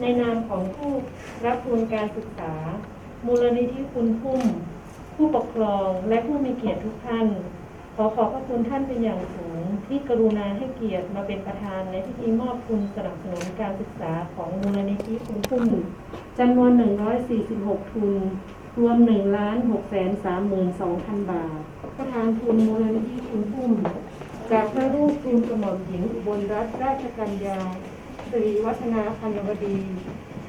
ในนามของผู้รับทุนการศึกษา มูลนิธิคุณพุ่ม ผู้ปกครองและผู้มีเกียรติทุกท่าน ขอขอบพระคุณท่านเป็นอย่างสูง ที่กรุณาให้เกียรติมาเป็นประธานในพิธีมอบทุนสนับสนุนการศึกษาของมูลนิธิคุณพุ่มจำนวน 146 ทุน รวม 1,632,000 บาท ประธานทุนมูลนิธิคุณพุ่มจากพระรูปทูลกระหม่อมหญิงอุบลรัตนราชกัญญา สิริวัฒนาพันวดี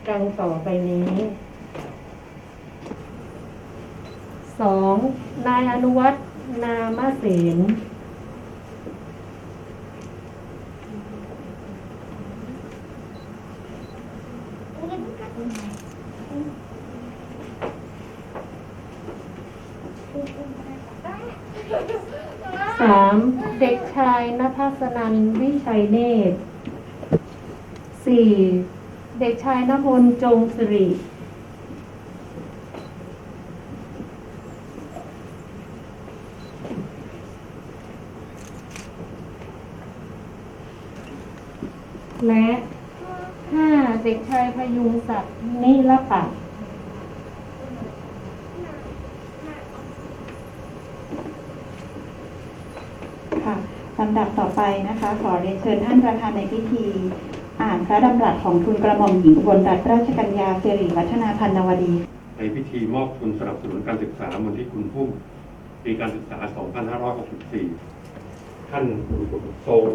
ดังต่อไปนี้สองนายอนุวัฒน์นามเสนสามเด็กชายนภัสนันวิชัยเนตร สี่เด็กชายนพลจงสิริ และห้าเด็กชายพยุงศักดิ์นิรปัตน์ค่ะลำดับต่อไปนะคะ ขอเรียนเชิญท่านประธานในพิธี อ่านพระดำรัสของทุนกระหม่อมหญิงอุบลรัตนราชกัญญาสิริวัฒนาพันนวดี ในพิธีมอบทุนสนับสนุนการศึกษามูลที่คุณพุ่มปีการศึกษา 2564 ท่านทรง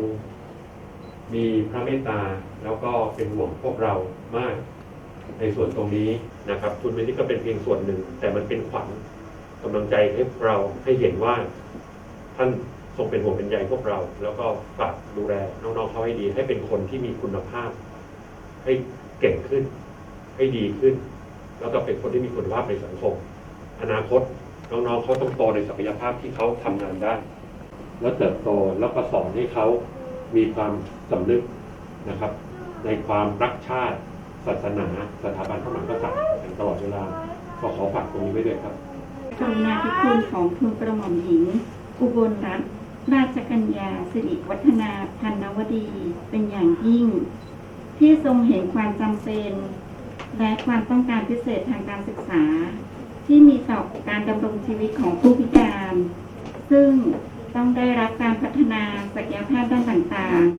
มีพระเมตตาแล้วก็เป็นห่วงพวกเรามาก ในส่วนตรงนี้นะครับ ทุนนี้ก็เป็นเพียงส่วนหนึ่ง แต่มันเป็นขวัญกำลังใจให้เราให้เห็นว่าท่าน ทรงเป็นห่วงเป็นใยพวกเรา แล้วก็ฝากดูแลน้องๆเขาให้ดี ให้เป็นคนที่มีคุณภาพ ให้เก่งขึ้น ให้ดีขึ้น แล้วก็เป็นคนที่มีคุณภาพในสังคม อนาคตน้องๆเขาต้องโตในศักยภาพที่เขาทำงานได้ แล้วเติบโตแล้วก็สอนให้เขามีความสำนึกนะครับ ในความรักชาติ ศาสนา สถาบันพระมหากษัตริย์อย่างตลอดเวลาก็ขอฝากตรงนี้ไว้ด้วยครับกรุณาธิคุณของทุนกระหม่อมหญิงอุบลรัตน ราชกัญญาสิริวัฒนาพันนวดีเป็นอย่างยิ่ง ที่ทรงเห็นความจำเป็น และความต้องการพิเศษทางการศึกษา ที่มีต่อการดำรงชีวิตของผู้พิการ ซึ่งต้องได้รับการพัฒนาศักยภาพด้านต่างๆ